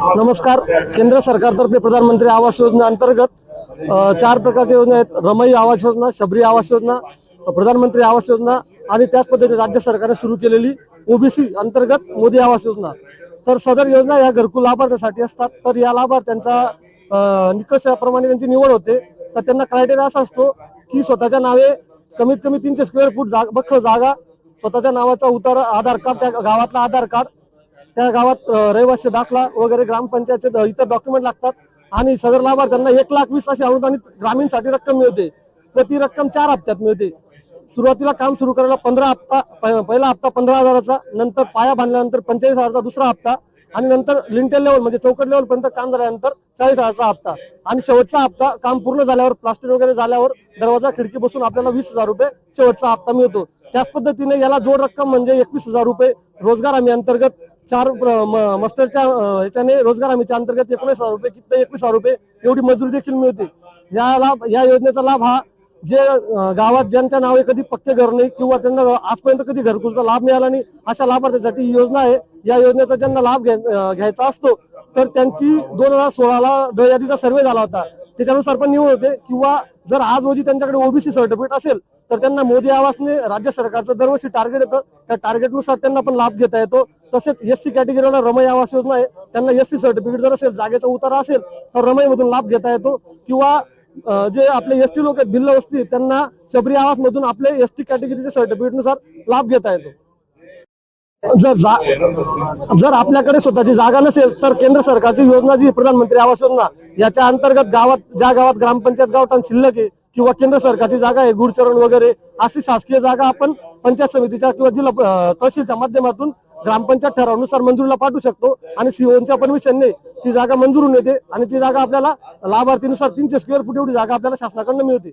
नमस्कार. केंद्र सरकारतर्फे प्रधानमंत्री आवास योजना अंतर्गत चार प्रकारच्या योजना आहेत. रमई आवास योजना शबरी आवास योजना प्रधानमंत्री आवास योजना आणि त्याच पद्धतीने राज्य सरकारने सुरू केलेली ओबीसी अंतर्गत मोदी आवास योजना. तर सदर योजना या घरकुल लाभार्थ्यासाठी असतात. तर या लाभार्थ्यांचा निकषाप्रमाणे त्यांची निवड होते. तर त्यांना क्रायटेरिया असा असतो की स्वतःच्या नावे कमीत कमी तीनशे स्क्वेअर फूट जाग बख्ख जागा स्वतःच्या नावाचा उतार आधार कार्ड त्या गावातला आधार कार्ड त्या गावात रहिवासी दाखला वगैरे ग्रामपंचायतचे इतर डॉक्युमेंट लागतात. आणि सदर लाभार्थ्यांना एक लाख वीस अशी अनुदानित ग्रामीणसाठी रक्कम मिळते. तर ती रक्कम चार हप्त्यात मिळते. सुरुवातीला काम सुरू करायला पंधरा हप्ता पहिला हप्ता पंधरा हजाराचा नंतर पाया बांधल्यानंतर पंचेचाळीस हजाराचा दुसरा हप्ता आणि नंतर लिंटेल लेवल म्हणजे चौकट लेवल पर्यंत काम झाल्यानंतर चाळीस हजारचा हप्ता. आणि शेवटचा हप्ता काम पूर्ण झाल्यावर प्लास्टिक वगैरे झाल्यावर दरवाजा खिडकी बसून आपल्याला वीस हजार रुपये शेवटचा हप्ता मिळतो. त्याच पद्धतीने याला जोड रक्कम म्हणजे एकवीस हजार रुपये रोजगार हमी अंतर्गत चार मास्टरच्या म- रोजगार हमीच्या अंतर्गत एकोणीस हजार रुपये किती एकवीस हजार रुपये एवढी मजुरी देखील मिळते. या लाभ या योजनेचा लाभ हा जे गावात ज्यांच्या नावे कधी पक्के घर नाही किंवा त्यांना आजपर्यंत कधी घरकुलचा लाभ मिळाला नाही अशा लाभार्थ्यांसाठी ही योजना आहे. या योजनेचा ज्यांना लाभ घ्यायचा असतो तर त्यांची दोन हजार सोळाला ड यादीचा सर्वे झाला होता. त्याच्यानुसार पण निवड होते किंवा जर आज रोजी त्यांच्याकडे ओबीसी सर्टिफिकेट असेल तर त्यांना मोदी आवासने राज्य सरकारचं दरवर्षी टार्गेट येतं. त्या टार्गेटनुसार त्यांना पण लाभ घेता येतो. तसेच एस सी कॅटेगरीला रमई आवास योजना आहे त्यांना एस सी सर्टिफिकेट जर असेल जागेचा उतारा असेल तर रमईमधून लाभ घेता येतो. किंवा जे आपले एस टी लोक आहेत भिल्ल वस्ती त्यांना शबरी आवास मधून आपले एस टी कॅटेगरीच्या सर्टिफिकेटनुसार लाभ घेता येतो. जर जर आपल्याकडे स्वतःची जागा नसेल तर केंद्र सरकारची योजना जी प्रधानमंत्री आवास योजना याच्या अंतर्गत गावात ज्या गावात ग्रामपंचायत गावठाण शिल्लक आहे किंवा केंद्र सरकारची जागा आहे गुडचरण वगैरे अशी शासकीय जागा आपण पंचायत समितीच्या किंवा जिल्हा तहसीलच्या माध्यमातून ग्रामपंचायत ठरावानुसार मंजुरीला पाठवू शकतो. आणि सीओच्या परमिशनने ती जागा मंजूर होऊन येते आणि ती जागा आपल्याला लाभार्थीनुसार तीनशे स्क्वेअर फूट एवढी जागा आपल्याला शासनाकडून मिळते.